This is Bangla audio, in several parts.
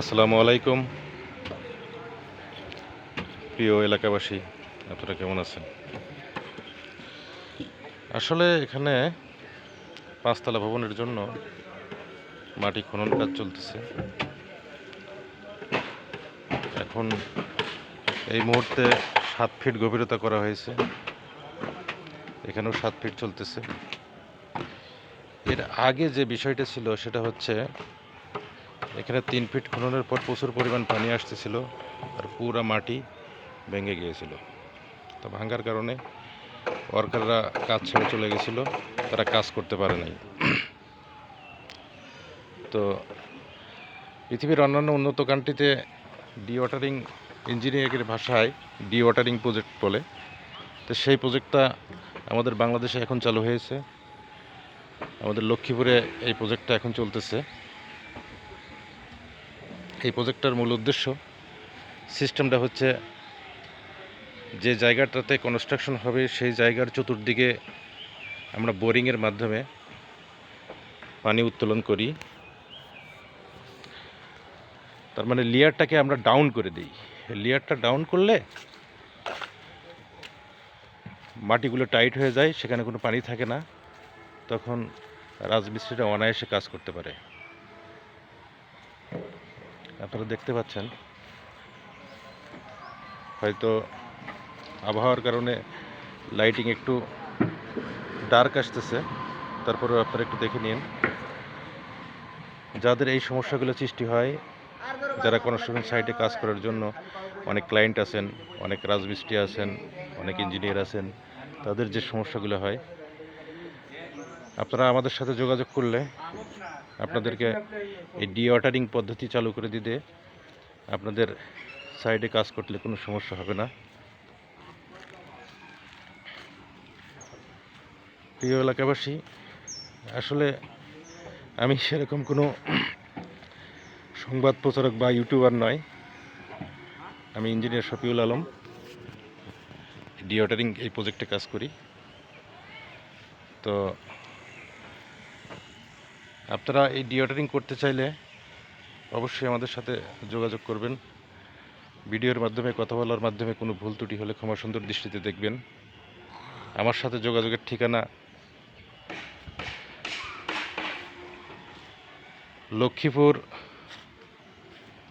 আসসালামু আলাইকুম। প্রিয় এলাকাবাসী, আপনারা কেমন আছেন? আসলে এখানে পাঁচতলা ভবনের জন্য মাটি খনন কাজ চলতেছে। এখন এই মুহূর্তে সাত ফিট গভীরতা করা হয়েছে। এখানেও সাত ফিট চলতেছে। এর আগে যে বিষয়টা ছিল সেটা হচ্ছে এখানে তিন ফিট খননের পর প্রচুর পরিমাণ পানি আসতেছিল আর পুরা মাটি ভেঙে গিয়েছিল। তো ভাঙ্গার কারণে ওয়ার্কাররা কাজ ছেড়ে চলে গেছিল, তারা কাজ করতে পারে নাই। তো পৃথিবীর অন্যান্য উন্নত কান্ট্রিতে ডি ওয়াটারিং ইঞ্জিনিয়ারিংয়ের ভাষায় ডি ওয়াটারিং প্রজেক্ট বলে। তো সেই প্রজেক্টটা আমাদের বাংলাদেশে এখন চালু হয়েছে। আমাদের লক্ষ্মীপুরে এই প্রজেক্টটা এখন চলতেছে। এই প্রজেক্টটার মূল উদ্দেশ্য সিস্টেমটা হচ্ছে যে জায়গাটাতে কনস্ট্রাকশন হবে, সেই জায়গার চতুর্দিকে আমরা বোরিংয়ের মাধ্যমে পানি উত্তোলন করি। তার মানে লেয়ারটাকে আমরা ডাউন করে দিই। লেয়ারটা ডাউন করলে মাটিগুলো টাইট হয়ে যায়, সেখানে কোনো পানি থাকে না। তখন রাজমিস্ত্রিরা অনায়াসে কাজ করতে পারে। আপনারা দেখতে পাচ্ছেন। হয়তো আবহাওয়ার কারণে লাইটিং একটু ডার্ক আসতেছে। তারপরেও আপনারা একটু দেখে নিন। যাদের এই সমস্যাগুলো সৃষ্টি হয়, যারা কনস্ট্রাকশন সাইটে কাজ করার জন্য অনেক ক্লায়েন্ট আছেন, অনেক রাজমিস্ত্রি আছেন, অনেক ইঞ্জিনিয়ার আছেন, তাদের যে সমস্যাগুলো হয় আপনারা আমাদের সাথে যোগাযোগ করলে আপনাদেরকে এই ডি ওয়াটারিং পদ্ধতি চালু করে দিতে আপনাদের সাইডে কাজ করলে কোনো সমস্যা হবে না। প্রিয় এলাকাবাসী, আসলে আমি সেরকম কোনো সংবাদ প্রচারক বা ইউটিউবার নয়। আমি engineer Shafiul Alam. Dewatering এই প্রজেক্টে কাজ করি। তো আপনারা এই ডিওটারিং করতে চাইলে অবশ্যই আমাদের সাথে যোগাযোগ করবেন। ভিডিওর মাধ্যমে, কথা বলার মাধ্যমে কোনো ভুল ত্রুটি হলে ক্ষমা সুন্দর দৃষ্টিতে দেখবেন। আমার সাথে যোগাযোগের ঠিকানা লক্ষ্মীপুর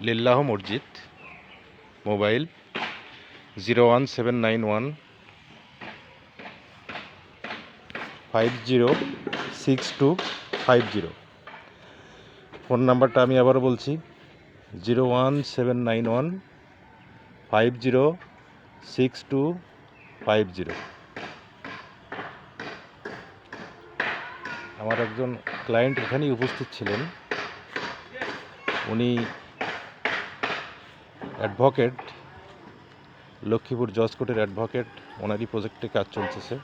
লিল্লাহ মসজিদ, mobile zero one seven nine one five zero six two five zero. Phone নাম্বারটা আমি আবারও বলছি, zero one seven nine one five zero six two five zero. আমার একজন ক্লায়েন্ট এখানেই উপস্থিত ছিলেন। উনি অ্যাডভোকেট, লক্ষ্মীপুর জজ কোর্টের অ্যাডভোকেট, ওনারই প্রজেক্টে কাজ চলতেছে।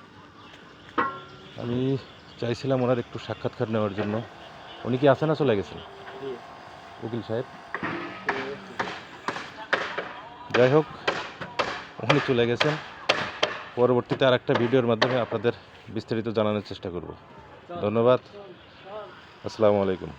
আমি চাইছিলাম ওনার একটু সাক্ষাৎকার নেওয়ার জন্য। উনি কি আসে না চলে গেছেন উকিল সাহেব। যাই হোক, উনি চলে গেছেন। পরবর্তীতে আর একটা ভিডিওর মাধ্যমে আপনাদের বিস্তারিত জানানোর চেষ্টা করব। ধন্যবাদ। আসসালামু আলাইকুম।